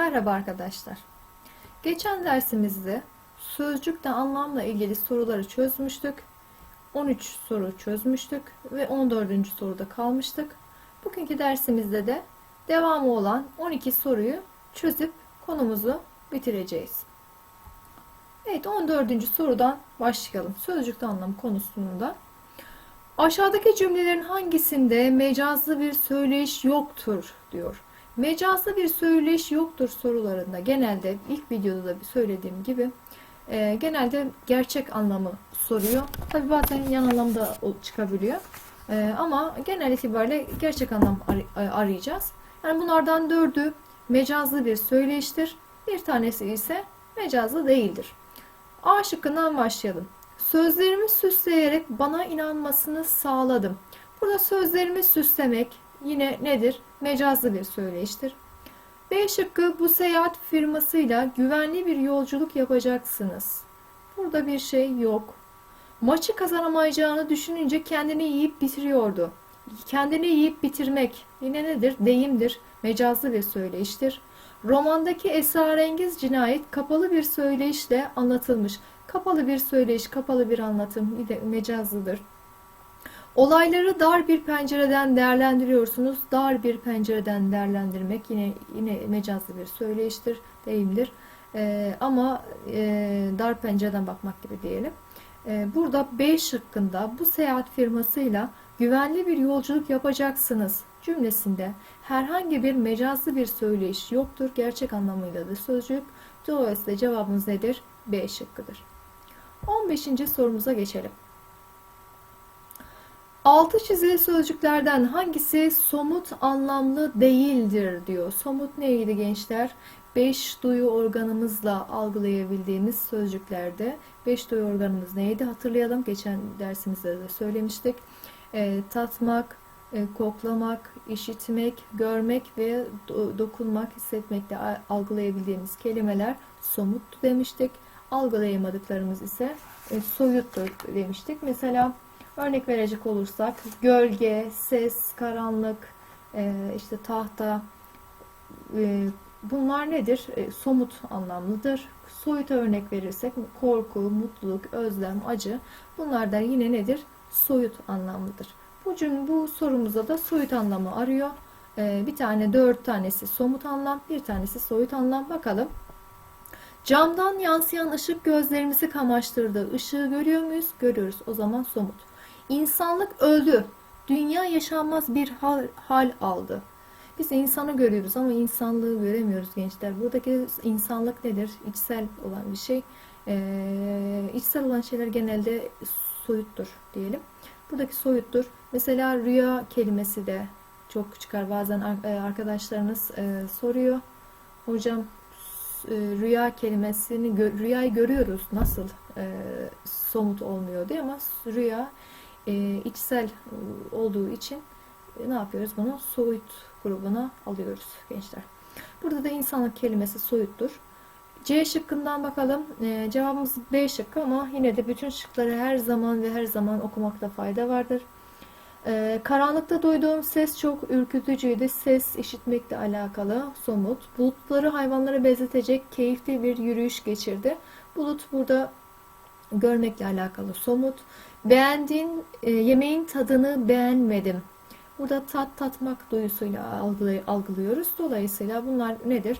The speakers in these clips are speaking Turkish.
Merhaba arkadaşlar. Geçen dersimizde sözcükte anlamla ilgili soruları çözmüştük. 13 soru çözmüştük ve 14. soruda kalmıştık. Bugünkü dersimizde de devamı olan 12 soruyu çözüp konumuzu bitireceğiz. Evet 14. sorudan başlayalım. Sözcükte anlam konusunda. Aşağıdaki cümlelerin hangisinde mecazlı bir söyleyiş yoktur diyor. Mecazlı bir söyleyiş yoktur sorularında genelde ilk videoda da söylediğim gibi e, genelde gerçek anlamı soruyor. Tabi bazen yan anlam da çıkabiliyor. E, ama genel itibariyle gerçek anlam ar- arayacağız. Yani bunlardan dördü mecazlı bir söyleyiştir. Bir tanesi ise mecazlı değildir. A şıkkından başlayalım. Sözlerimi süsleyerek bana inanmasını sağladım. Burada sözlerimi süslemek yine nedir? Mecazlı bir söyleyiştir. B şıkkı bu seyahat firmasıyla güvenli bir yolculuk yapacaksınız. Burada bir şey yok. Maçı kazanamayacağını düşününce kendini yiyip bitiriyordu. Kendini yiyip bitirmek yine nedir? Deyimdir. Mecazlı bir söyleyiştir. Romandaki esrarengiz cinayet kapalı bir söyleyişle anlatılmış. Kapalı bir söyleyiş, kapalı bir anlatım mecazlıdır. Olayları dar bir pencereden değerlendiriyorsunuz. Dar bir pencereden değerlendirmek yine yine mecazlı bir söyleyiştir, deyimdir. Ee, ama e, dar pencereden bakmak gibi diyelim. Ee, burada B şıkkında bu seyahat firmasıyla güvenli bir yolculuk yapacaksınız cümlesinde herhangi bir mecazlı bir söyleyiş yoktur. Gerçek anlamıyla da sözcük. Dolayısıyla cevabımız nedir? B şıkkıdır. 15. sorumuza geçelim. Altı çizili sözcüklerden hangisi somut anlamlı değildir diyor. Somut neydi gençler? Beş duyu organımızla algılayabildiğimiz sözcüklerde. Beş duyu organımız neydi? Hatırlayalım. Geçen dersimizde de söylemiştik. E, tatmak, e, koklamak, işitmek, görmek ve do- dokunmak, hissetmekle algılayabildiğimiz kelimeler somuttu demiştik. Algılayamadıklarımız ise e, soyuttur demiştik. Mesela Örnek verecek olursak gölge, ses, karanlık, e, işte tahta e, bunlar nedir? E, somut anlamlıdır. Soyuta örnek verirsek korku, mutluluk, özlem, acı bunlar da yine nedir? Soyut anlamlıdır. Bu cümle, bu sorumuzda da soyut anlamı arıyor. Bir tane dört tanesi somut anlam, bir tanesi soyut anlam. Bakalım. Camdan yansıyan ışık gözlerimizi kamaştırdı. Işığı görüyor muyuz? Görüyoruz. O zaman somut. İnsanlık öldü. Dünya yaşanmaz bir hal, hal aldı. Biz insanı görüyoruz ama insanlığı göremiyoruz gençler. Buradaki insanlık nedir? İçsel olan bir şey. Ee, içsel olan şeyler genelde soyuttur diyelim. Buradaki soyuttur. Mesela rüya kelimesi de çok çıkar. Bazen arkadaşlarınız e, soruyor. Hocam e, rüya kelimesini rüyayı görüyoruz nasıl e, somut olmuyor diye ama rüya e, içsel olduğu için e, ne yapıyoruz? Bunu soyut grubuna alıyoruz gençler. Burada da insanlık kelimesi soyuttur. C şıkkından bakalım. E, cevabımız B şıkkı ama yine de bütün şıkları her zaman ve her zaman okumakta fayda vardır. E, karanlıkta duyduğum ses çok ürkütücüydü. Ses işitmekle alakalı somut. Bulutları hayvanlara benzetecek keyifli bir yürüyüş geçirdi. Bulut burada görmekle alakalı somut. Beğendiğin e, yemeğin tadını beğenmedim. Burada tat tatmak duyusuyla algılıyoruz. Dolayısıyla bunlar nedir?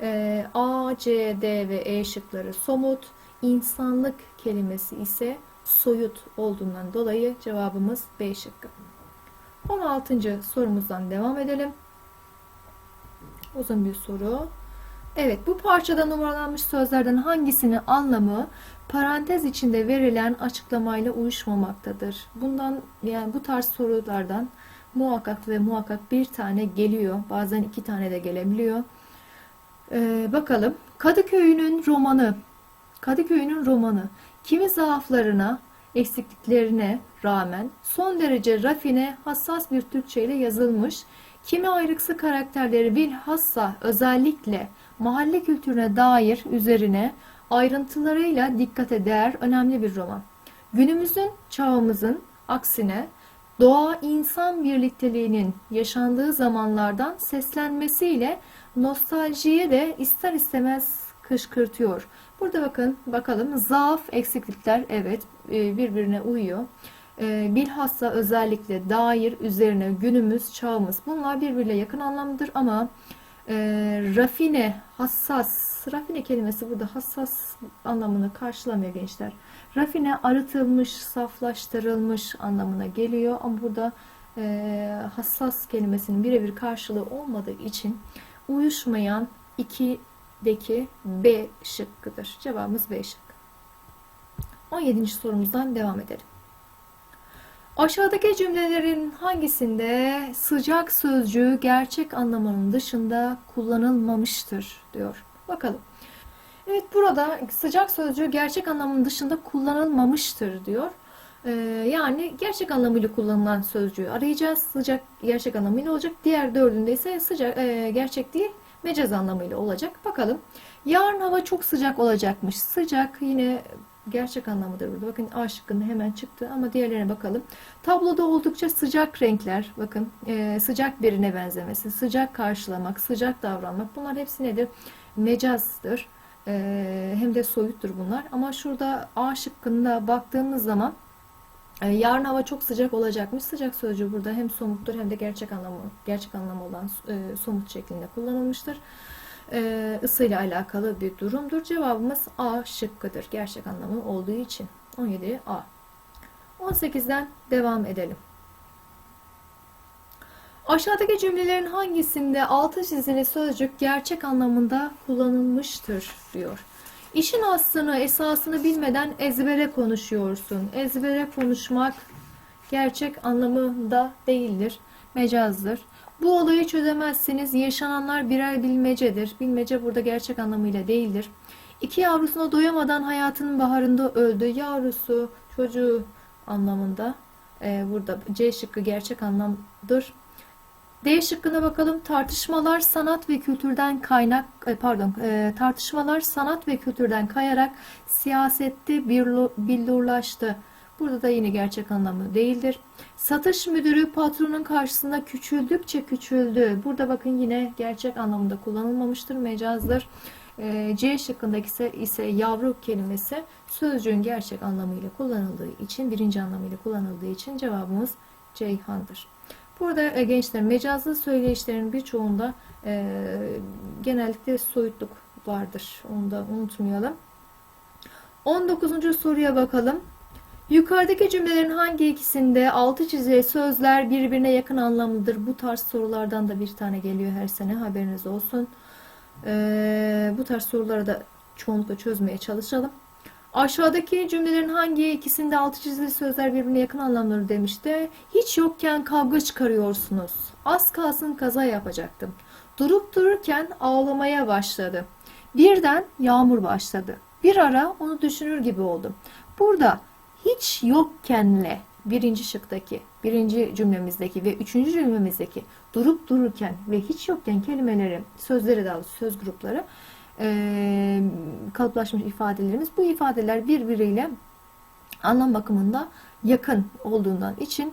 E, A, C, D ve E şıkları somut. İnsanlık kelimesi ise soyut olduğundan dolayı cevabımız B şıkkı. 16. sorumuzdan devam edelim. Uzun bir soru. Evet bu parçada numaralanmış sözlerden hangisinin anlamı parantez içinde verilen açıklamayla uyuşmamaktadır? Bundan yani bu tarz sorulardan muhakkak ve muhakkak bir tane geliyor. Bazen iki tane de gelebiliyor. Ee, bakalım. Kadıköy'ünün romanı. Kadıköy'ünün romanı. Kimi zaaflarına, eksikliklerine rağmen son derece rafine, hassas bir Türkçe ile yazılmış. Kimi ayrıksı karakterleri bilhassa özellikle mahalle kültürüne dair üzerine ayrıntılarıyla dikkate değer önemli bir roman. Günümüzün çağımızın aksine doğa insan birlikteliğinin yaşandığı zamanlardan seslenmesiyle nostaljiye de ister istemez kışkırtıyor. Burada bakın bakalım zaaf eksiklikler evet e, birbirine uyuyor. E, Bilhassa özellikle dair üzerine günümüz çağımız bunlar birbiriyle yakın anlamdır ama e, rafine hassas rafine kelimesi burada hassas anlamını karşılamıyor gençler. Rafine arıtılmış, saflaştırılmış anlamına geliyor ama burada e, hassas kelimesinin birebir karşılığı olmadığı için uyuşmayan 2'deki B şıkkıdır. Cevabımız B şıkkı. 17. sorumuzdan devam edelim. Aşağıdaki cümlelerin hangisinde sıcak sözcüğü gerçek anlamının dışında kullanılmamıştır diyor. Bakalım. Evet burada sıcak sözcüğü gerçek anlamının dışında kullanılmamıştır diyor. Ee, yani gerçek anlamıyla kullanılan sözcüğü arayacağız. Sıcak gerçek anlamıyla olacak. Diğer dördünde ise sıcak e, gerçek değil mecaz anlamıyla olacak. Bakalım. Yarın hava çok sıcak olacakmış. Sıcak yine gerçek anlamıdır burada. Bakın A şıkkında hemen çıktı ama diğerlerine bakalım. Tabloda oldukça sıcak renkler. Bakın e, sıcak birine benzemesi, sıcak karşılamak, sıcak davranmak. Bunlar hepsi nedir? Mecazdır. E, hem de soyuttur bunlar. Ama şurada A şıkkında baktığımız zaman e, yarın hava çok sıcak olacakmış. Sıcak sözcüğü burada hem somuttur hem de gerçek anlamı gerçek anlamı olan e, somut şeklinde kullanılmıştır. E, ısıyla alakalı bir durumdur. Cevabımız A şıkkıdır. Gerçek anlamı olduğu için. 17 A. 18'den devam edelim. Aşağıdaki cümlelerin hangisinde altı çizili sözcük gerçek anlamında kullanılmıştır diyor. İşin aslını, esasını bilmeden ezbere konuşuyorsun. Ezbere konuşmak gerçek anlamında değildir, mecazdır. Bu olayı çözemezseniz yaşananlar birer bilmecedir. Bilmece burada gerçek anlamıyla değildir. İki yavrusuna doyamadan hayatının baharında öldü. Yavrusu, çocuğu anlamında. Ee, burada C şıkkı gerçek anlamdır. D şıkkına bakalım. Tartışmalar sanat ve kültürden kaynak e, pardon e, tartışmalar sanat ve kültürden kayarak siyasette billurlaştı. Burada da yine gerçek anlamı değildir. Satış müdürü patronun karşısında küçüldükçe küçüldü. Burada bakın yine gerçek anlamında kullanılmamıştır, mecazdır. E, C şıkkındaki ise, ise yavru kelimesi sözcüğün gerçek anlamıyla kullanıldığı için, birinci anlamıyla kullanıldığı için cevabımız Ceyhan'dır. Burada e, gençler mecazlı söyleyişlerin birçoğunda e, genellikle soyutluk vardır. Onu da unutmayalım. 19. soruya bakalım. Yukarıdaki cümlelerin hangi ikisinde altı çizili sözler birbirine yakın anlamlıdır? Bu tarz sorulardan da bir tane geliyor her sene haberiniz olsun. Ee, bu tarz soruları da çoğunlukla çözmeye çalışalım. Aşağıdaki cümlelerin hangi ikisinde altı çizili sözler birbirine yakın anlamları demişti. Hiç yokken kavga çıkarıyorsunuz. Az kalsın kaza yapacaktım. Durup dururken ağlamaya başladı. Birden yağmur başladı. Bir ara onu düşünür gibi oldum. Burada hiç yokkenle birinci şıktaki, birinci cümlemizdeki ve üçüncü cümlemizdeki durup dururken ve hiç yokken kelimeleri, sözleri daha söz grupları e, kalıplaşmış ifadelerimiz. Bu ifadeler birbiriyle anlam bakımında yakın olduğundan için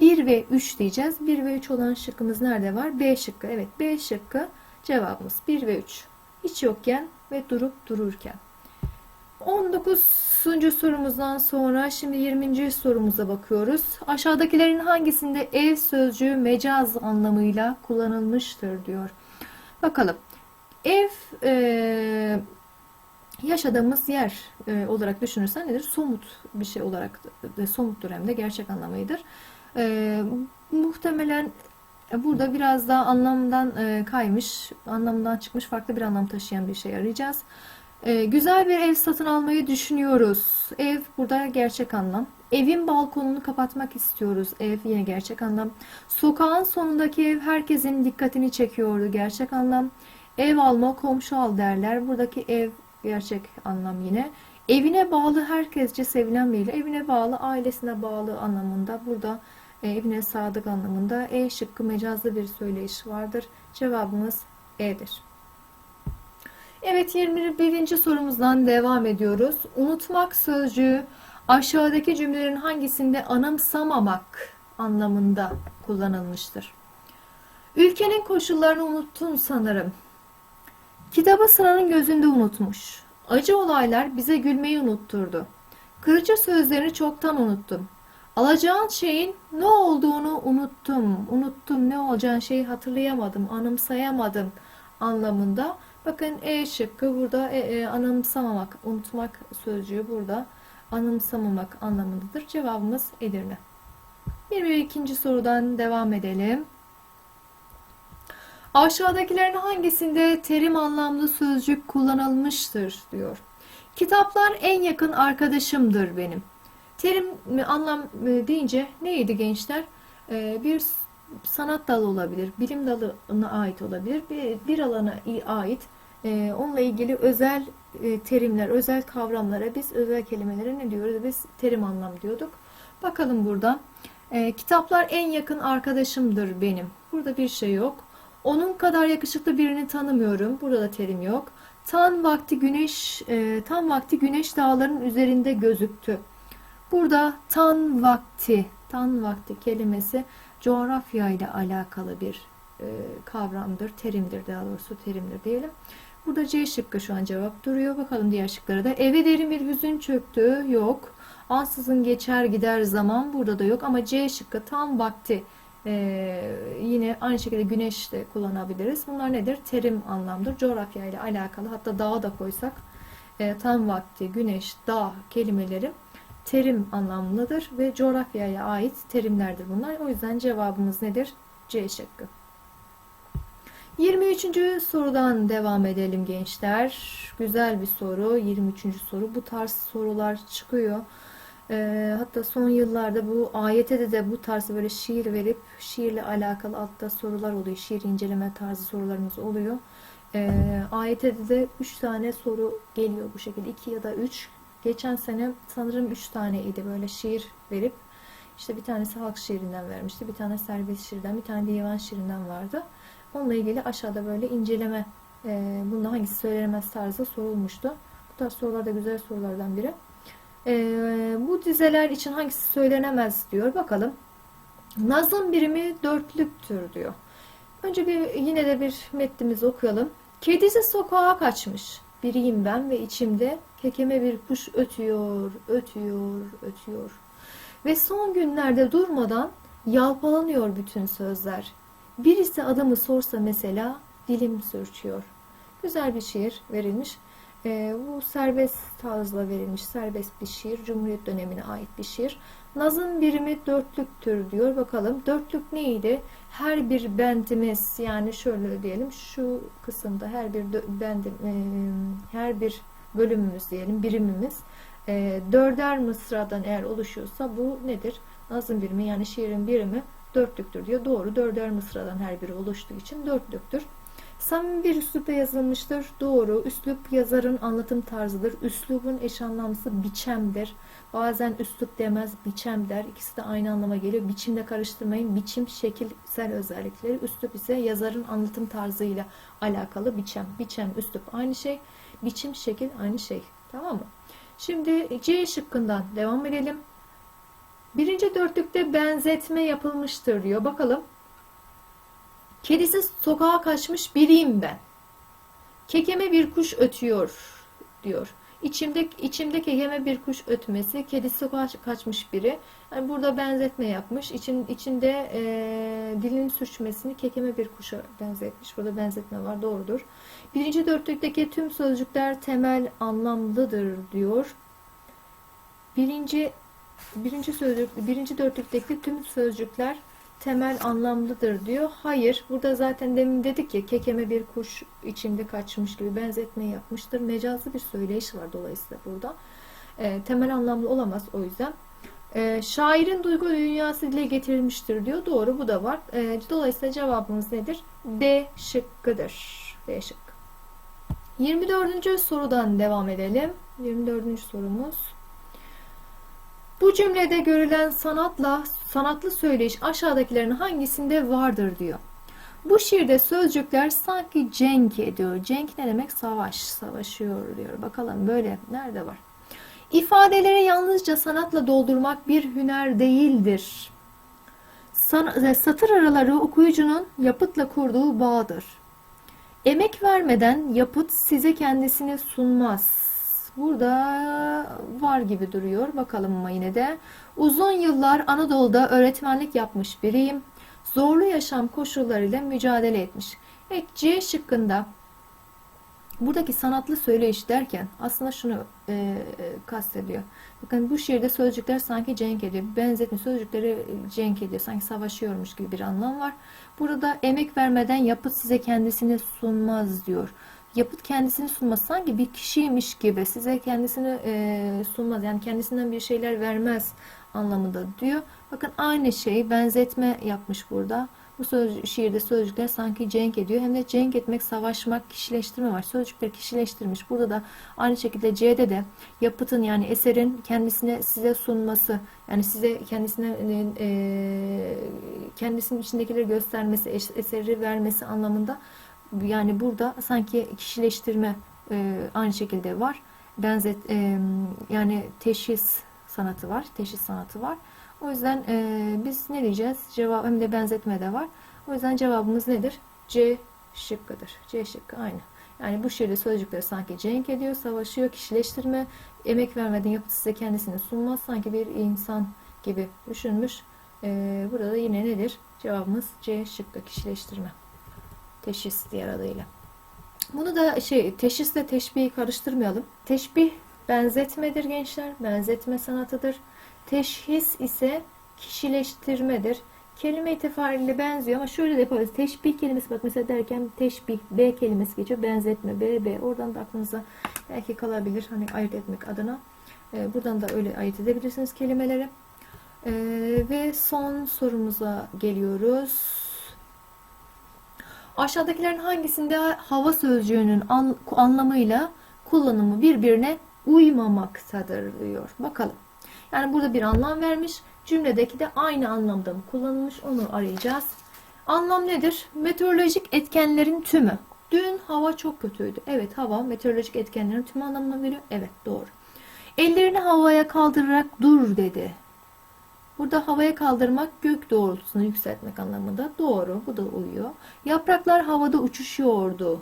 1 ve 3 diyeceğiz. 1 ve 3 olan şıkkımız nerede var? B şıkkı. Evet B şıkkı cevabımız 1 ve 3. Hiç yokken ve durup dururken. 19. sorumuzdan sonra şimdi 20. sorumuza bakıyoruz. Aşağıdakilerin hangisinde ev sözcüğü mecaz anlamıyla kullanılmıştır diyor. Bakalım. Ev e, yaşadığımız yer e, olarak düşünürsen nedir? Somut bir şey olarak e, somut dönemde gerçek anlamıydır. E, muhtemelen burada biraz daha anlamdan e, kaymış, anlamdan çıkmış farklı bir anlam taşıyan bir şey arayacağız. E, güzel bir ev satın almayı düşünüyoruz. Ev burada gerçek anlam. Evin balkonunu kapatmak istiyoruz. Ev yine gerçek anlam. Sokağın sonundaki ev herkesin dikkatini çekiyordu. Gerçek anlam. Ev alma, komşu al derler. Buradaki ev gerçek anlam yine. Evine bağlı herkesçe sevilen biri. Evine bağlı, ailesine bağlı anlamında. Burada e, evine sadık anlamında E şıkkı mecazlı bir söyleyiş vardır. Cevabımız E'dir. Evet 21. sorumuzdan devam ediyoruz. Unutmak sözcüğü aşağıdaki cümlelerin hangisinde anımsamamak anlamında kullanılmıştır. Ülkenin koşullarını unuttun sanırım. Kitabı sıranın gözünde unutmuş. Acı olaylar bize gülmeyi unutturdu. Kırıcı sözlerini çoktan unuttum. Alacağın şeyin ne olduğunu unuttum. Unuttum ne olacağın şeyi hatırlayamadım, anımsayamadım anlamında. Bakın E şıkkı burada e, e, anımsamamak, unutmak sözcüğü burada anımsamamak anlamındadır. Cevabımız Edirne. Bir ve ikinci sorudan devam edelim. Aşağıdakilerin hangisinde terim anlamlı sözcük kullanılmıştır diyor. Kitaplar en yakın arkadaşımdır benim. Terim anlam e, deyince neydi gençler? E, Bir sanat dalı olabilir, bilim dalına ait olabilir, bir, bir alana ait e, onunla ilgili özel e, terimler, özel kavramlara biz özel kelimelere ne diyoruz? Biz terim anlam diyorduk. Bakalım burada. E, kitaplar en yakın arkadaşımdır benim. Burada bir şey yok. Onun kadar yakışıklı birini tanımıyorum. Burada da terim yok. Tan vakti güneş, e, tam vakti güneş dağların üzerinde gözüktü. Burada tan vakti, tan vakti kelimesi coğrafya ile alakalı bir e, kavramdır, terimdir daha doğrusu terimdir diyelim. Burada C şıkkı şu an cevap duruyor. Bakalım diğer şıklara da. Eve derin bir hüzün çöktü. Yok. Ansızın geçer gider zaman. Burada da yok. Ama C şıkkı tam vakti. Ee, yine aynı şekilde güneş de kullanabiliriz. Bunlar nedir? Terim anlamdır. Coğrafya ile alakalı. Hatta dağa da koysak e, tam vakti, güneş, dağ kelimeleri terim anlamlıdır ve coğrafyaya ait terimlerdir bunlar. O yüzden cevabımız nedir? C şıkkı. 23. sorudan devam edelim gençler. Güzel bir soru. 23. soru. Bu tarz sorular çıkıyor. Ee, hatta son yıllarda bu AYT'de de bu tarz böyle şiir verip şiirle alakalı altta sorular oluyor. Şiir inceleme tarzı sorularımız oluyor. Ee, AYT'de de 3 tane soru geliyor bu şekilde. 2 ya da 3. Geçen sene sanırım 3 taneydi böyle şiir verip işte bir tanesi halk şiirinden vermişti. Bir tane serbest şiirden, bir tane divan şiirinden vardı. Onunla ilgili aşağıda böyle inceleme e, bunda hangisi söylenemez tarzı sorulmuştu. Bu tarz sorular da güzel sorulardan biri. E, bu dizeler için hangisi söylenemez diyor. Bakalım. Nazım birimi dörtlüktür diyor. Önce bir yine de bir metnimizi okuyalım. Kedisi sokağa kaçmış. Biriyim ben ve içimde kekeme bir kuş ötüyor, ötüyor, ötüyor. Ve son günlerde durmadan yalpalanıyor bütün sözler. Birisi adımı sorsa mesela dilim sürçüyor. Güzel bir şiir verilmiş. Ee, bu serbest tarzla verilmiş serbest bir şiir. Cumhuriyet dönemine ait bir şiir. Nazın birimi dörtlüktür diyor. Bakalım dörtlük neydi? Her bir bendimiz yani şöyle diyelim şu kısımda her bir bendim, e, her bir bölümümüz diyelim birimimiz e, dörder mısradan eğer oluşuyorsa bu nedir? Nazım birimi yani şiirin birimi dörtlüktür diyor. Doğru dörder mısradan her biri oluştuğu için dörtlüktür. Samimi bir üslupla yazılmıştır. Doğru. Üslup yazarın anlatım tarzıdır. Üslubun eş anlamlısı biçemdir. Bazen üslup demez, biçem der. İkisi de aynı anlama geliyor. Biçimle karıştırmayın. Biçim şekilsel özellikleri. Üslup ise yazarın anlatım tarzıyla alakalı biçem. Biçem, üslup aynı şey. Biçim, şekil aynı şey. Tamam mı? Şimdi C şıkkından devam edelim. Birinci dörtlükte benzetme yapılmıştır diyor. Bakalım. Kedisi sokağa kaçmış biriyim ben. Kekeme bir kuş ötüyor diyor. İçimde, içimde kekeme bir kuş ötmesi, kedisi sokağa kaçmış biri. Yani burada benzetme yapmış. İçin, içinde e, dilin sürçmesini kekeme bir kuşa benzetmiş. Burada benzetme var, doğrudur. Birinci dörtlükteki tüm sözcükler temel anlamlıdır diyor. Birinci birinci sözcük, birinci dörtlükteki tüm sözcükler temel anlamlıdır diyor. Hayır. Burada zaten demin dedik ya kekeme bir kuş içinde kaçmış gibi benzetme yapmıştır. Mecazlı bir söyleyiş var dolayısıyla burada. E, temel anlamlı olamaz o yüzden. E, şairin duygu dünyası dile getirilmiştir diyor. Doğru bu da var. E, dolayısıyla cevabımız nedir? D şıkkıdır. D şıkkı. 24. sorudan devam edelim. 24. sorumuz. Bu cümlede görülen sanatla sanatlı söyleyiş aşağıdakilerin hangisinde vardır diyor. Bu şiirde sözcükler sanki cenk ediyor. Cenk ne demek? Savaş, savaşıyor diyor. Bakalım böyle nerede var? İfadeleri yalnızca sanatla doldurmak bir hüner değildir. E, satır araları okuyucunun yapıtla kurduğu bağdır. Emek vermeden yapıt size kendisini sunmaz. Burada var gibi duruyor. Bakalım ama yine de. Uzun yıllar Anadolu'da öğretmenlik yapmış biriyim. Zorlu yaşam koşullarıyla mücadele etmiş. Evet C şıkkında buradaki sanatlı söyleyiş derken aslında şunu e, e, kastediyor. Bakın bu şiirde sözcükler sanki cenk ediyor. Benzetme sözcükleri cenk ediyor. Sanki savaşıyormuş gibi bir anlam var. Burada emek vermeden yapıt size kendisini sunmaz diyor. Yapıt kendisini sunmaz. Sanki bir kişiymiş gibi size kendisini e, sunmaz. Yani kendisinden bir şeyler vermez anlamında diyor. Bakın aynı şeyi benzetme yapmış burada. Bu söz, şiirde sözcükler sanki cenk ediyor. Hem de cenk etmek, savaşmak, kişileştirme var. Sözcükler kişileştirmiş. Burada da aynı şekilde C'de de yapıtın yani eserin kendisine size sunması, yani size kendisine e, kendisinin içindekileri göstermesi, es- eseri vermesi anlamında yani burada sanki kişileştirme e, aynı şekilde var. Benzet e, yani teşhis sanatı var. Teşhis sanatı var. O yüzden e, biz ne diyeceğiz? Cevap hem de benzetme de var. O yüzden cevabımız nedir? C şıkkıdır. C şıkkı aynı. Yani bu şiirde sözcükleri sanki cenk ediyor, savaşıyor, kişileştirme, emek vermeden yapıt size kendisini sunmaz. Sanki bir insan gibi düşünmüş. E, burada da yine nedir? Cevabımız C şıkkı kişileştirme. Teşhis diğer adıyla. Bunu da şey teşhisle teşbihi karıştırmayalım. Teşbih benzetmedir gençler. Benzetme sanatıdır. Teşhis ise kişileştirmedir. Kelime tefarili benziyor ama şöyle de yaparız. Teşbih kelimesi bak mesela derken teşbih B kelimesi geçiyor. Benzetme B B. Oradan da aklınıza belki kalabilir. Hani ayırt etmek adına. Ee, buradan da öyle ayırt edebilirsiniz kelimeleri. Ee, ve son sorumuza geliyoruz. Aşağıdakilerin hangisinde hava sözcüğünün an- anlamıyla kullanımı birbirine uymamaktadır diyor. Bakalım. Yani burada bir anlam vermiş. Cümledeki de aynı anlamda mı kullanılmış onu arayacağız. Anlam nedir? Meteorolojik etkenlerin tümü. Dün hava çok kötüydü. Evet hava meteorolojik etkenlerin tümü anlamına geliyor. Evet doğru. Ellerini havaya kaldırarak dur dedi. Burada havaya kaldırmak gök doğrultusunu yükseltmek anlamında. Doğru. Bu da uyuyor. Yapraklar havada uçuşuyordu.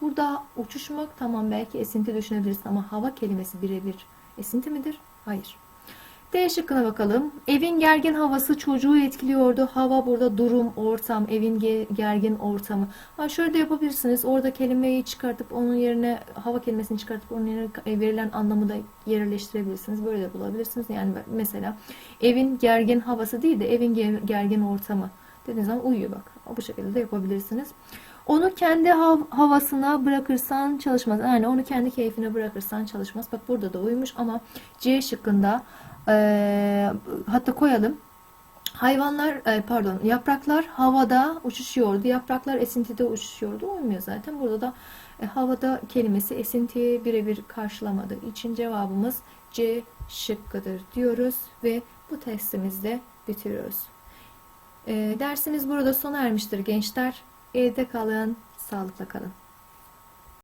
Burada uçuşmak tamam belki esinti düşünebilirsin ama hava kelimesi birebir esinti midir? Hayır. D şıkkına bakalım. Evin gergin havası çocuğu etkiliyordu. Hava burada durum, ortam, evin ge- gergin ortamı. Ha şöyle de yapabilirsiniz. Orada kelimeyi çıkartıp onun yerine hava kelimesini çıkartıp onun yerine verilen anlamı da yerleştirebilirsiniz. Böyle de bulabilirsiniz. Yani mesela evin gergin havası değil de evin ge- gergin ortamı dediğiniz zaman uyuyor bak. Bu şekilde de yapabilirsiniz. Onu kendi hav- havasına bırakırsan çalışmaz. Yani onu kendi keyfine bırakırsan çalışmaz. Bak burada da uymuş ama C şıkkında eee, hatta koyalım. Hayvanlar e, pardon yapraklar havada uçuşuyordu. Yapraklar esintide uçuşuyordu. Uymuyor zaten. Burada da e, havada kelimesi esintiyi birebir karşılamadığı için cevabımız C şıkkıdır diyoruz ve bu testimizde bitiriyoruz. E, dersimiz burada sona ermiştir gençler. Evde kalın, sağlıkla kalın.